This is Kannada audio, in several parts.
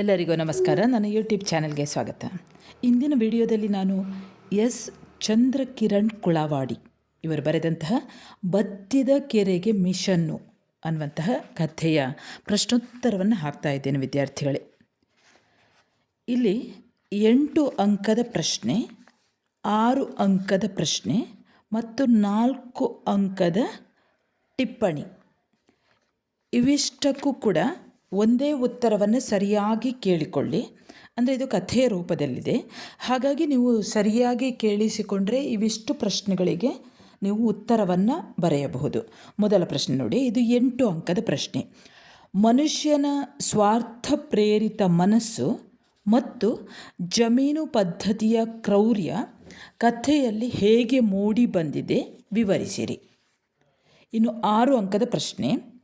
ಎಲ್ಲರಿಗೂ ನಮಸ್ಕಾರ. ನನ್ನ ಯೂಟ್ಯೂಬ್ ಚಾನಲ್ಗೆ ಸ್ವಾಗತ. ಇಂದಿನ ವಿಡಿಯೋದಲ್ಲಿ ನಾನು ಎಸ್. ಚಂದ್ರಕಿರಣ್ ಕುಳವಾಡಿ ಇವರು ಬರೆದಂತಹ ಬತ್ತಿದ ಕೆರೆಗೆ ಮಿಷನ್ನು ಅನ್ನುವಂತಹ ಕಥೆಯ ಪ್ರಶ್ನೋತ್ತರವನ್ನು ಹಾಕ್ತಾ ಇದ್ದೇನೆ ವಿದ್ಯಾರ್ಥಿಗಳೇ. ಇಲ್ಲಿ ಎಂಟು ಅಂಕದ ಪ್ರಶ್ನೆ, ಆರು ಅಂಕದ ಪ್ರಶ್ನೆ ಮತ್ತು ನಾಲ್ಕು ಅಂಕದ ಟಿಪ್ಪಣಿ. ಇವಿಷ್ಟಕ್ಕೂ ಕೂಡ ಒಂದೇ ಉತ್ತರವನ್ನು ಸರಿಯಾಗಿ ಕೇಳಿಕೊಳ್ಳಿ. ಅಂದರೆ ಇದು ಕಥೆಯ ರೂಪದಲ್ಲಿದೆ. ಹಾಗಾಗಿ ನೀವು ಸರಿಯಾಗಿ ಕೇಳಿಸಿಕೊಂಡ್ರೆ ಇವಿಷ್ಟು ಪ್ರಶ್ನೆಗಳಿಗೆ ನೀವು ಉತ್ತರವನ್ನು ಬರೆಯಬಹುದು. ಮೊದಲ ಪ್ರಶ್ನೆ ನೋಡಿ, ಇದು ಎಂಟು ಅಂಕದ ಪ್ರಶ್ನೆ. ಮನುಷ್ಯನ ಸ್ವಾರ್ಥ ಪ್ರೇರಿತ ಮನಸ್ಸು ಮತ್ತು ಜಮೀನು ಪದ್ಧತಿಯ ಕ್ರೌರ್ಯ ಕಥೆಯಲ್ಲಿ ಹೇಗೆ ಮೂಡಿ ಬಂದಿದೆ ವಿವರಿಸಿರಿ. ಇನ್ನು ಆರು ಅಂಕದ ಪ್ರಶ್ನೆ.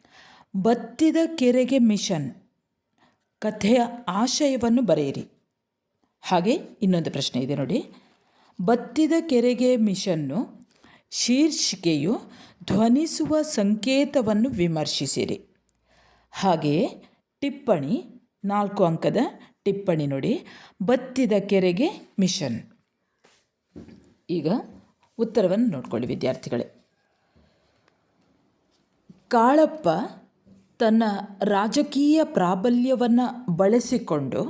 ಬತ್ತಿದ ಕೆರೆಗೆ ಮಿಷನ್. ಕಥೆಯ ಆಶಯವನ್ನು ಬರೆಯಿರಿ. ಹಾಗೆ ಇನ್ನೊಂದು ಪ್ರಶ್ನೆ ಇದೆ ನೋಡಿ. ಬತ್ತಿದ ಕೆರೆಗೆ ಮಿಷನ್ನು ಶೀರ್ಷಿಕೆಯು ಧ್ವನಿಸುವ ಸಂಕೇತವನ್ನು ವಿಮರ್ಶಿಸಿರಿ. ಹಾಗೆಯೇ ಟಿಪ್ಪಣಿ, ನಾಲ್ಕು ಅಂಕದ ಟಿಪ್ಪಣಿ ನೋಡಿ. ಬತ್ತಿದ ಕೆರೆಗೆ ಮಿಷನ್. ಈಗ ಉತ್ತರವನ್ನು ನೋಡ್ಕೊಳ್ಳಿ ವಿದ್ಯಾರ್ಥಿಗಳೇ. ಕಾಳಪ್ಪ ತನ್ನ ರಾಜಕೀಯ ಪ್ರಾಬಲ್ಯವನ್ನು ಬಳಸಿಕೊಂಡು,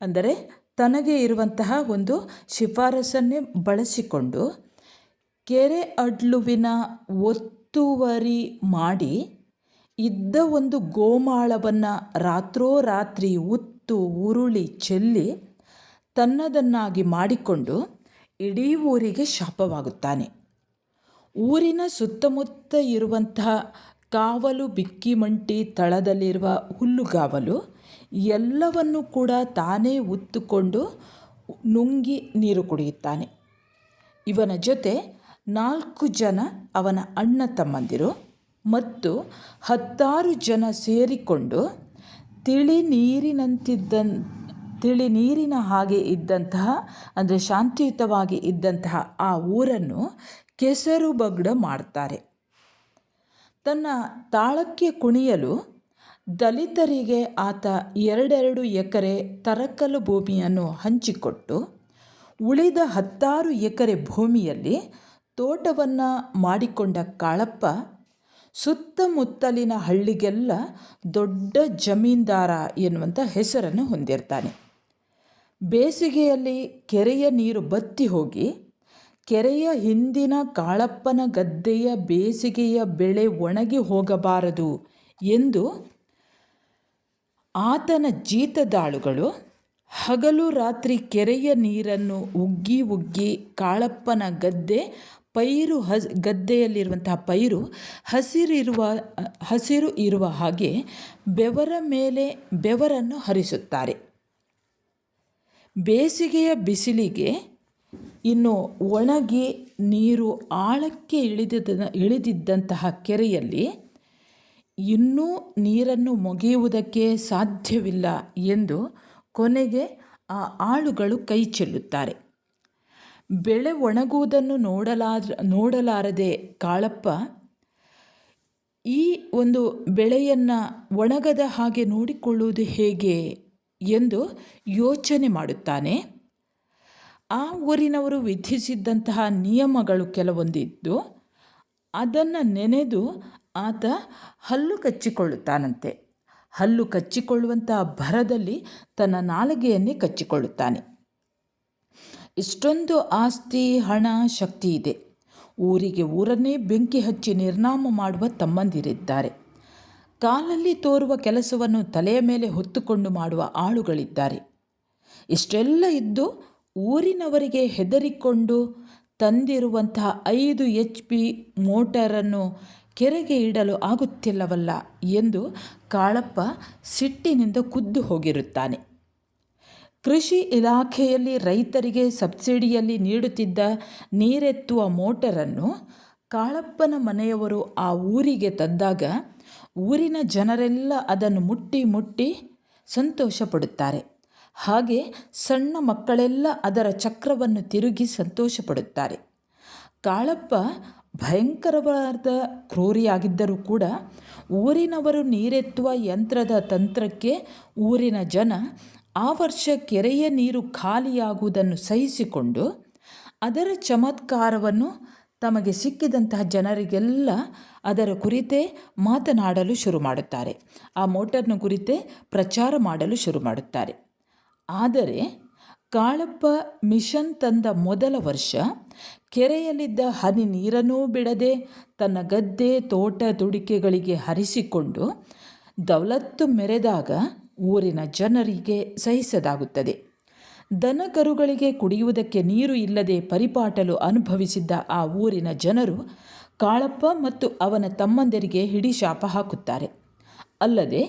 ಅಂದರೆ ತನಗೆ ಇರುವಂತಹ ಒಂದು ಶಿಫಾರಸನ್ನೇ ಬಳಸಿಕೊಂಡು ಕೆರೆ ಅಡ್ಲುವಿನ ಒತ್ತುವರಿ ಮಾಡಿ ಇದ್ದ ಒಂದು ಗೋಮಾಳವನ್ನು ರಾತ್ರೋರಾತ್ರಿ ಉತ್ತು ಉರುಳಿ ಚೆಲ್ಲಿ ತನ್ನದನ್ನಾಗಿ ಮಾಡಿಕೊಂಡು ಇಡೀ ಊರಿಗೆ ಶಾಪವಾಗುತ್ತಾನೆ. ಊರಿನ ಸುತ್ತಮುತ್ತ ಇರುವಂತಹ ಕಾವಲು ಬಿಕ್ಕಿಮಂಟಿ ತಳದಲ್ಲಿರುವ ಹುಲ್ಲುಗಾವಲು ಎಲ್ಲವನ್ನು ಕೂಡ ತಾನೇ ಉತ್ತುಕೊಂಡು ನುಂಗಿ ನೀರು ಕುಡಿಯುತ್ತಾನೆ. ಇವನ ಜೊತೆ ನಾಲ್ಕು ಜನ ಅವನ ಅಣ್ಣ ತಮ್ಮಂದಿರು ಮತ್ತು ಹತ್ತಾರು ಜನ ಸೇರಿಕೊಂಡು ತಿಳಿ ನೀರಿನಂತಿದ್ದ ತಿಳಿ ನೀರಿನ ಹಾಗೆ ಇದ್ದಂತಹ, ಅಂದರೆ ಶಾಂತಿಯುತವಾಗಿ ಇದ್ದಂತಹ ಆ ಊರನ್ನು ಕೆಸರು ಬಗ್ಡ ಮಾಡ್ತಾರೆ. ತನ್ನ ತಾಳಕ್ಕೆ ಕುಣಿಯಲು ದಲಿತರಿಗೆ ಆತ ಎರಡೆರಡು ಎಕರೆ ತರಕಲು ಭೂಮಿಯನ್ನು ಹಂಚಿಕೊಟ್ಟು, ಉಳಿದ ಹತ್ತಾರು ಎಕರೆ ಭೂಮಿಯಲ್ಲಿ ತೋಟವನ್ನು ಮಾಡಿಕೊಂಡ ಕಾಳಪ್ಪ, ಸುತ್ತಮುತ್ತಲಿನ ಹಳ್ಳಿಗೆಲ್ಲ ದೊಡ್ಡ ಜಮೀನ್ದಾರ ಎನ್ನುವಂಥ ಹೆಸರನ್ನು ಹೊಂದಿರ್ತಾನೆ. ಬೇಸಿಗೆಯಲ್ಲಿ ಕೆರೆಯ ನೀರು ಬತ್ತಿ ಹೋಗಿ ಕೆರೆಯ ಹಿಂದಿನ ಕಾಳಪ್ಪನ ಗದ್ದೆಯ ಬೇಸಿಗೆಯ ಬೆಳೆ ಒಣಗಿ ಹೋಗಬಾರದು ಎಂದು ಆತನ ಜೀತದಾಳುಗಳು ಹಗಲು ರಾತ್ರಿ ಕೆರೆಯ ನೀರನ್ನು ಉಗ್ಗಿ ಉಗ್ಗಿ ಕಾಳಪ್ಪನ ಗದ್ದೆ ಪೈರು ಹಸ್, ಗದ್ದೆಯಲ್ಲಿರುವಂತಹ ಪೈರು ಹಸಿರಿರುವ, ಹಸಿರು ಇರುವ ಹಾಗೆ ಬೆವರ ಮೇಲೆ ಬೆವರನ್ನು ಹರಿಸುತ್ತಾರೆ. ಬೇಸಿಗೆಯ ಬಿಸಿಲಿಗೆ ಇನ್ನು ಒಣಗಿ ನೀರು ಆಳಕ್ಕೆ ಇಳಿದಿದ್ದ ಇಳಿದಿದ್ದಂತಹ ಕೆರೆಯಲ್ಲಿ ಇನ್ನೂ ನೀರನ್ನು ಮೊಗೆಯುವುದಕ್ಕೆ ಸಾಧ್ಯವಿಲ್ಲ ಎಂದು ಕೊನೆಗೆ ಆ ಆಳುಗಳು ಕೈ ಚೆಲ್ಲುತ್ತಾರೆ. ಬೆಳೆ ಒಣಗುವುದನ್ನು ನೋಡಲಾರ ನೋಡಲಾರದೆ ಕಾಳಪ್ಪ, ಈ ಒಂದು ಬೆಳೆಯನ್ನು ಒಣಗದ ಹಾಗೆ ನೋಡಿಕೊಳ್ಳುವುದು ಹೇಗೆ ಎಂದು ಯೋಚನೆ ಮಾಡುತ್ತಾನೆ. ಆ ಊರಿನವರು ವಿಧಿಸಿದ್ದಂತಹ ನಿಯಮಗಳು ಕೆಲವೊಂದಿದ್ದು, ಅದನ್ನು ನೆನೆದು ಆತ ಹಲ್ಲು ಕಚ್ಚಿಕೊಳ್ಳುತ್ತಾನಂತೆ. ಹಲ್ಲು ಕಚ್ಚಿಕೊಳ್ಳುವಂತಹ ಭರದಲ್ಲಿ ತನ್ನ ನಾಲಿಗೆಯನ್ನೇ ಕಚ್ಚಿಕೊಳ್ಳುತ್ತಾನೆ. ಇಷ್ಟೊಂದು ಆಸ್ತಿ, ಹಣ, ಶಕ್ತಿ ಇದೆ. ಊರಿಗೆ ಊರನ್ನೇ ಬೆಂಕಿ ಹಚ್ಚಿ ನಿರ್ನಾಮ ಮಾಡುವ ತಮ್ಮಂದಿರಿದ್ದಾರೆ. ಕಾಲಲ್ಲಿ ತೋರುವ ಕೆಲಸವನ್ನು ತಲೆಯ ಮೇಲೆ ಹೊತ್ತುಕೊಂಡು ಮಾಡುವ ಆಳುಗಳಿದ್ದಾರೆ. ಇಷ್ಟೆಲ್ಲ ಇದ್ದು ಊರಿನವರಿಗೆ ಹೆದರಿಕೊಂಡು ತಂದಿರುವಂತಹ ಐದು ಎಚ್ ಪಿ ಮೋಟಾರನ್ನು ಕೆರೆಗೆ ಇಡಲು ಆಗುತ್ತಿಲ್ಲವಲ್ಲ ಎಂದು ಕಾಳಪ್ಪ ಸಿಟ್ಟಿನಿಂದ ಕುದ್ದು ಹೋಗಿರುತ್ತಾನೆ. ಕೃಷಿ ಇಲಾಖೆಯಲ್ಲಿ ರೈತರಿಗೆ ಸಬ್ಸಿಡಿಯಲ್ಲಿ ನೀಡುತ್ತಿದ್ದ ನೀರೆತ್ತುವ ಮೋಟರನ್ನು ಕಾಳಪ್ಪನ ಮನೆಯವರು ಆ ಊರಿಗೆ ತಂದಾಗ ಊರಿನ ಜನರೆಲ್ಲ ಅದನ್ನು ಮುಟ್ಟಿ ಮುಟ್ಟಿ ಸಂತೋಷ ಪಡುತ್ತಾರೆ ಹಾಗೆ ಸಣ್ಣ ಮಕ್ಕಳೆಲ್ಲ ಅದರ ಚಕ್ರವನ್ನು ತಿರುಗಿ ಸಂತೋಷಪಡುತ್ತಾರೆ. ಕಾಳಪ್ಪ ಭಯಂಕರವಾದ ಕ್ರೂರಿಯಾಗಿದ್ದರೂ ಕೂಡ ಊರಿನವರು ನೀರೆತ್ತುವ ಯಂತ್ರದ ತಂತ್ರಕ್ಕೆ ಊರಿನ ಜನ ಆ ವರ್ಷ ಕೆರೆಯ ನೀರು ಖಾಲಿಯಾಗುವುದನ್ನು ಸಹಿಸಿಕೊಂಡು ಅದರ ಚಮತ್ಕಾರವನ್ನು ತಮಗೆ ಸಿಕ್ಕಿದಂತಹ ಜನರಿಗೆಲ್ಲ ಅದರ ಕುರಿತೇ ಮಾತನಾಡಲು ಶುರು ಮಾಡುತ್ತಾರೆ. ಆ ಮೋಟರ್ನ ಕುರಿತೇ ಪ್ರಚಾರ ಮಾಡಲು ಶುರು ಮಾಡುತ್ತಾರೆ. ಆದರೆ ಕಾಳಪ್ಪ ಮಿಷನ್ ತಂದ ಮೊದಲ ವರ್ಷ ಕೆರೆಯಲ್ಲಿದ್ದ ಹನಿ ನೀರನ್ನೂ ಬಿಡದೆ ತನ್ನ ಗದ್ದೆ, ತೋಟ ತುಡಿಕೆಗಳಿಗೆ ಹರಿಸಿಕೊಂಡು ದೌಲತ್ತು ಮೆರೆದಾಗ ಊರಿನ ಜನರಿಗೆ ಸಹಿಸದಾಗುತ್ತದೆ. ದನ ಕರುಗಳಿಗೆ ಕುಡಿಯುವುದಕ್ಕೆ ನೀರು ಇಲ್ಲದೆ ಪರಿಪಾಟಲು ಅನುಭವಿಸಿದ್ದ ಆ ಊರಿನ ಜನರು ಕಾಳಪ್ಪ ಮತ್ತು ಅವನ ತಮ್ಮಂದಿರಿಗೆ ಹಿಡಿ ಶಾಪ ಹಾಕುತ್ತಾರೆ. ಅಲ್ಲದೆ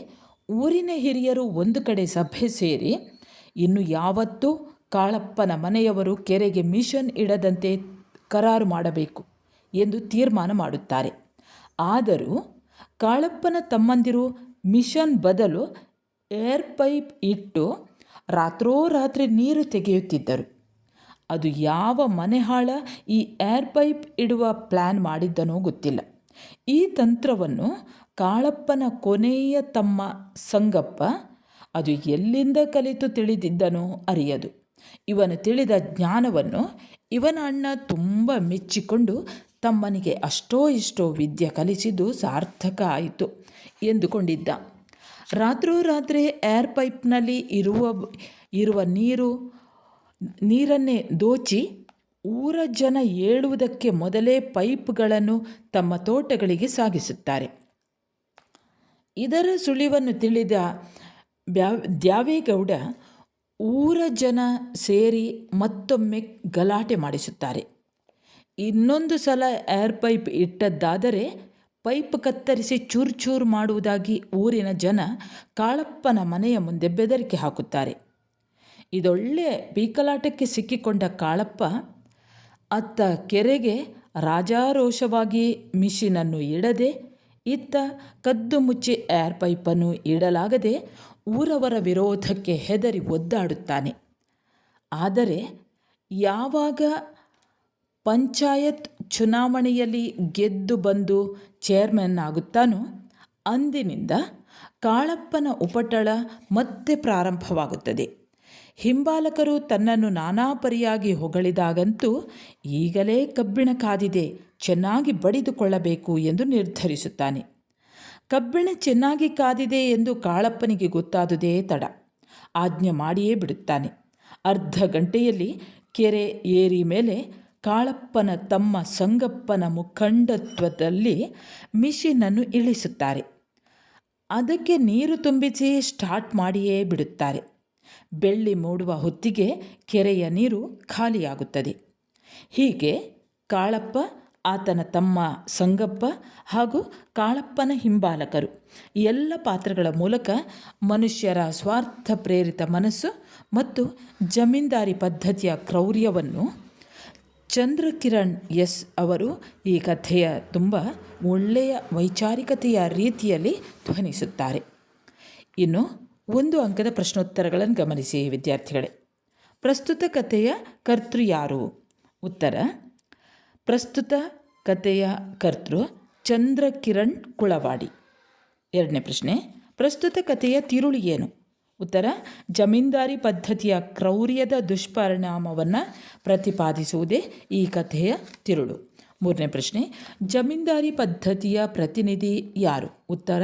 ಊರಿನ ಹಿರಿಯರು ಒಂದು ಕಡೆ ಸಭೆ ಸೇರಿ ಇನ್ನು ಯಾವತ್ತೂ ಕಾಳಪ್ಪನ ಮನೆಯವರು ಕೆರೆಗೆ ಮಿಷನ್ ಇಡದಂತೆ ಕರಾರು ಮಾಡಬೇಕು ಎಂದು ತೀರ್ಮಾನ ಮಾಡುತ್ತಾರೆ. ಆದರೂ ಕಾಳಪ್ಪನ ತಮ್ಮಂದಿರು ಮಿಷನ್ ಬದಲು ಏರ್ ಪೈಪ್ ಇಟ್ಟು ರಾತ್ರೋರಾತ್ರಿ ನೀರು ತೆಗೆಯುತ್ತಿದ್ದರು. ಅದು ಯಾವ ಮನೆಹಾಳ ಈ ಏರ್ ಪೈಪ್ ಇಡುವ ಪ್ಲ್ಯಾನ್ ಮಾಡಿದ್ದನೋ ಗೊತ್ತಿಲ್ಲ. ಈ ತಂತ್ರವನ್ನು ಕಾಳಪ್ಪನ ಕೊನೆಯ ತಮ್ಮ ಸಂಗಪ್ಪ ಅದು ಎಲ್ಲಿಂದ ಕಲಿತು ತಿಳಿದಿದ್ದನೋ ಅರಿಯದು. ಇವನು ತಿಳಿದ ಜ್ಞಾನವನ್ನು ಇವನ ಅಣ್ಣ ತುಂಬ ಮೆಚ್ಚಿಕೊಂಡು ತಮ್ಮನಿಗೆ ಅಷ್ಟೋ ಇಷ್ಟೋ ವಿದ್ಯೆ ಕಲಿಸಿದ್ದು ಸಾರ್ಥಕ ಆಯಿತು ಎಂದುಕೊಂಡಿದ್ದ. ರಾತ್ರೋರಾತ್ರಿ ಏರ್ ಪೈಪ್ನಲ್ಲಿ ಇರುವ ಇರುವ ನೀರು, ನೀರನ್ನೇ ದೋಚಿ ಊರ ಜನ ಏಳುವುದಕ್ಕೆ ಮೊದಲೇ ಪೈಪ್ಗಳನ್ನು ತಮ್ಮ ತೋಟಗಳಿಗೆ ಸಾಗಿಸುತ್ತಾರೆ. ಇದರ ಸುಳಿವನ್ನು ತಿಳಿದ ಬ್ಯಾ ದ್ಯಾವೇಗೌಡ ಊರ ಜನ ಸೇರಿ ಮತ್ತೊಮ್ಮೆ ಗಲಾಟೆ ಮಾಡಿಸುತ್ತಾರೆ. ಇನ್ನೊಂದು ಸಲ ಏರ್ ಪೈಪ್ ಇಟ್ಟದ್ದಾದರೆ ಪೈಪ್ ಕತ್ತರಿಸಿ ಚೂರು ಚೂರು ಮಾಡುವುದಾಗಿ ಊರಿನ ಜನ ಕಾಳಪ್ಪನ ಮನೆಯ ಮುಂದೆ ಬೆದರಿಕೆ ಹಾಕುತ್ತಾರೆ. ಇದೊಳ್ಳೆ ಬೀಕಲಾಟಕ್ಕೆ ಸಿಕ್ಕಿಕೊಂಡ ಕಾಳಪ್ಪ, ಅತ್ತ ಕೆರೆಗೆ ರಾಜಾರೋಷವಾಗಿ ಮಿಷಿನನ್ನು ಇಡದೆ, ಇತ್ತ ಕದ್ದು ಮುಚ್ಚಿ ಏರ್ ಪೈಪನ್ನು ಇಡಲಾಗದೆ ಊರವರ ವಿರೋಧಕ್ಕೆ ಹೆದರಿ ಒದ್ದಾಡುತ್ತಾನೆ. ಆದರೆ ಯಾವಾಗ ಪಂಚಾಯತ್ ಚುನಾವಣೆಯಲ್ಲಿ ಗೆದ್ದು ಬಂದು ಚೇರ್ಮನ್ ಆಗುತ್ತಾನೋ, ಅಂದಿನಿಂದ ಕಾಳಪ್ಪನ ಉಪಟಳ ಮತ್ತೆ ಪ್ರಾರಂಭವಾಗುತ್ತದೆ. ಹಿಂಬಾಲಕರು ತನ್ನನ್ನು ನಾನಾ ಪರಿಯಾಗಿ ಹೊಗಳಿದಾಗಂತೂ ಈಗಲೇ ಕಬ್ಬಿಣ ಕಾದಿದೆ, ಚೆನ್ನಾಗಿ ಬಡಿದುಕೊಳ್ಳಬೇಕು ಎಂದು ನಿರ್ಧರಿಸುತ್ತಾನೆ. ಕಬ್ಬಿಣ ಚೆನ್ನಾಗಿ ಕಾದಿದೆ ಎಂದು ಕಾಳಪ್ಪನಿಗೆ ಗೊತ್ತಾದುದೇ ತಡ. ಆಜ್ಞೆ ಮಾಡಿಯೇ ಬಿಡುತ್ತಾನೆ. ಅರ್ಧ ಗಂಟೆಯಲ್ಲಿ ಕೆರೆ ಏರಿ ಮೇಲೆ ಕಾಳಪ್ಪನ ತಮ್ಮ ಸಂಗಪ್ಪನ ಮುಖಂಡತ್ವದಲ್ಲಿ ಮಿಷಿನನ್ನು ಇಳಿಸುತ್ತಾರೆ. ಅದಕ್ಕೆ ನೀರು ತುಂಬಿಸಿ ಸ್ಟಾರ್ಟ್ ಮಾಡಿಯೇ ಬಿಡುತ್ತಾರೆ. ಬೆಳ್ಳಿ ಮೂಡುವ ಹೊತ್ತಿಗೆ ಕೆರೆಯ ನೀರು ಖಾಲಿಯಾಗುತ್ತದೆ. ಹೀಗೆ ಕಾಳಪ್ಪ ಆತನ ತಮ್ಮ ಸಂಗಪ್ಪ ಹಾಗೂ ಕಾಳಪ್ಪನ ಹಿಂಬಾಲಕರು. ಎಲ್ಲ ಪಾತ್ರಗಳ ಮೂಲಕ ಮನುಷ್ಯರ ಸ್ವಾರ್ಥ ಪ್ರೇರಿತ ಮನಸ್ಸು ಮತ್ತು ಜಮೀನ್ದಾರಿ ಪದ್ಧತಿಯ ಕ್ರೌರ್ಯವನ್ನು ಚಂದ್ರಕಿರಣ್ ಎಸ್ ಅವರು ಈ ಕಥೆಯ ತುಂಬ ಒಳ್ಳೆಯ ವೈಚಾರಿಕತೆಯ ರೀತಿಯಲ್ಲಿ ಧ್ವನಿಸುತ್ತಾರೆ. ಇನ್ನು ಒಂದು ಅಂಕದ ಪ್ರಶ್ನೋತ್ತರಗಳನ್ನು ಗಮನಿಸಿ, ವಿದ್ಯಾರ್ಥಿಗಳೇ. ಪ್ರಸ್ತುತ ಕಥೆಯ ಕರ್ತೃ ಯಾರು? ಉತ್ತರ ಪ್ರಸ್ತುತ ಕಥೆಯ ಕರ್ತೃ ಚಂದ್ರಕಿರಣ್ ಕುಳವಾಡಿ. ಎರಡನೇ ಪ್ರಶ್ನೆ, ಪ್ರಸ್ತುತ ಕಥೆಯ ತಿರುಳು ಏನು? ಉತ್ತರ, ಜಮೀನ್ದಾರಿ ಪದ್ಧತಿಯ ಕ್ರೌರ್ಯದ ದುಷ್ಪರಿಣಾಮವನ್ನು ಪ್ರತಿಪಾದಿಸುವುದೇ ಈ ಕಥೆಯ ತಿರುಳು. ಮೂರನೇ ಪ್ರಶ್ನೆ, ಜಮೀನ್ದಾರಿ ಪದ್ಧತಿಯ ಪ್ರತಿನಿಧಿ ಯಾರು? ಉತ್ತರ,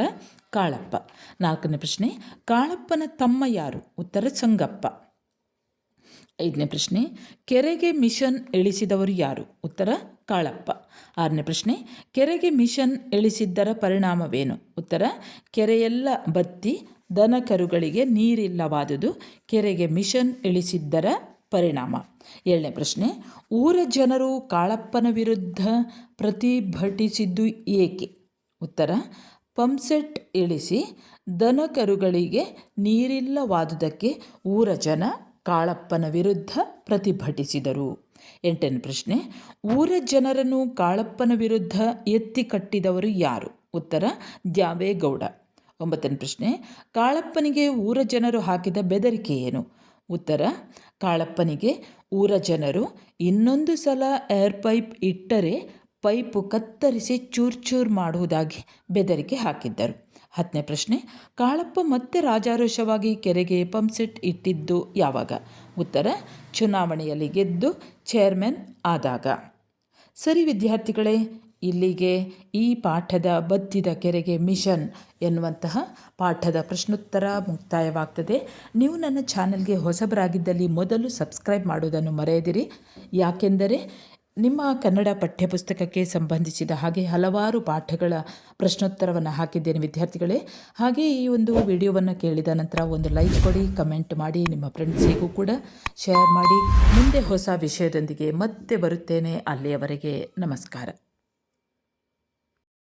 ಕಾಳಪ್ಪ. ನಾಲ್ಕನೇ ಪ್ರಶ್ನೆ, ಕಾಳಪ್ಪನ ತಮ್ಮ ಯಾರು? ಉತ್ತರ, ಸಂಗಪ್ಪ. ಐದನೇ ಪ್ರಶ್ನೆ, ಕೆರೆಗೆ ಮಿಷನ್ ಇಳಿಸಿದವರು ಯಾರು? ಉತ್ತರ, ಕಾಳಪ್ಪ. ಆರನೇ ಪ್ರಶ್ನೆ, ಕೆರೆಗೆ ಮಿಷನ್ ಇಳಿಸಿದ್ದರ ಪರಿಣಾಮವೇನು? ಉತ್ತರ, ಕೆರೆಯೆಲ್ಲ ಬತ್ತಿ ದನ ಕರುಗಳಿಗೆ ನೀರಿಲ್ಲವಾದುದು ಕೆರೆಗೆ ಮಿಷನ್ ಇಳಿಸಿದ್ದರ ಪರಿಣಾಮ. ಏಳನೇ ಪ್ರಶ್ನೆ, ಊರ ಜನರು ಕಾಳಪ್ಪನ ವಿರುದ್ಧ ಪ್ರತಿಭಟಿಸಿದ್ದು ಏಕೆ? ಉತ್ತರ, ಪಂಪ್ಸೆಟ್ ಇಳಿಸಿ ದನ ಕರುಗಳಿಗೆ ನೀರಿಲ್ಲವಾದುದಕ್ಕೆ ಊರ ಜನ ಕಾಳಪ್ಪನ ವಿರುದ್ಧ ಪ್ರತಿಭಟಿಸಿದರು. ಎಂಟನೇ ಪ್ರಶ್ನೆ, ಊರ ಜನರನ್ನು ಕಾಳಪ್ಪನ ವಿರುದ್ಧ ಎತ್ತಿ ಕಟ್ಟಿದವರು ಯಾರು? ಉತ್ತರ, ದ್ಯಾವೇಗೌಡ. ಒಂಬತ್ತನೇ ಪ್ರಶ್ನೆ, ಕಾಳಪ್ಪನಿಗೆ ಊರ ಜನರು ಹಾಕಿದ ಬೆದರಿಕೆ ಏನು? ಉತ್ತರ, ಕಾಳಪ್ಪನಿಗೆ ಊರ ಜನರು ಇನ್ನೊಂದು ಸಲ ಏರ್ ಪೈಪ್ ಇಟ್ಟರೆ ಪೈಪು ಕತ್ತರಿಸಿ ಚೂರು ಚೂರು ಮಾಡುವುದಾಗಿ ಬೆದರಿಕೆ ಹಾಕಿದ್ದರು. ಹತ್ತನೇ ಪ್ರಶ್ನೆ, ಕಾಳಪ್ಪ ಮತ್ತೆ ರಾಜಾರೋಷವಾಗಿ ಕೆರೆಗೆ ಪಂಪ್ಸೆಟ್ ಇಟ್ಟಿದ್ದು ಯಾವಾಗ? ಉತ್ತರ, ಚುನಾವಣೆಯಲ್ಲಿ ಗೆದ್ದು ಚೇರ್ಮನ್ ಆದಾಗ. ಸರಿ ವಿದ್ಯಾರ್ಥಿಗಳೇ, ಇಲ್ಲಿಗೆ ಈ ಪಾಠದ ಬತ್ತಿದ ಕೆರೆಗೆ ಮಿಷನ್ ಎನ್ನುವಂತಹ ಪಾಠದ ಪ್ರಶ್ನೋತ್ತರ ಮುಕ್ತಾಯವಾಗ್ತದೆ. ನೀವು ನನ್ನ ಚಾನಲ್ಗೆ ಹೊಸಬರಾಗಿದ್ದಲ್ಲಿ ಮೊದಲು ಸಬ್ಸ್ಕ್ರೈಬ್ ಮಾಡುವುದನ್ನು ಮರೆಯದಿರಿ. ಯಾಕೆಂದರೆ ನಿಮ್ಮ ಕನ್ನಡ ಪಠ್ಯಪುಸ್ತಕಕ್ಕೆ ಸಂಬಂಧಿಸಿದ ಹಾಗೆ ಹಲವಾರು ಪಾಠಗಳ ಪ್ರಶ್ನೋತ್ತರವನ್ನು ಹಾಕಿದ್ದೇನೆ ವಿದ್ಯಾರ್ಥಿಗಳೇ. ಹಾಗೆ ಈ ಒಂದು ವಿಡಿಯೋವನ್ನು ಕೇಳಿದ ನಂತರ ಒಂದು ಲೈಕ್ ಕೊಡಿ, ಕಮೆಂಟ್ ಮಾಡಿ, ನಿಮ್ಮ ಫ್ರೆಂಡ್ಸಿಗೂ ಕೂಡ ಶೇರ್ ಮಾಡಿ. ಮುಂದೆ ಹೊಸ ವಿಷಯದೊಂದಿಗೆ ಮತ್ತೆ ಬರುತ್ತೇನೆ. ಅಲ್ಲಿಯವರೆಗೆ ನಮಸ್ಕಾರ.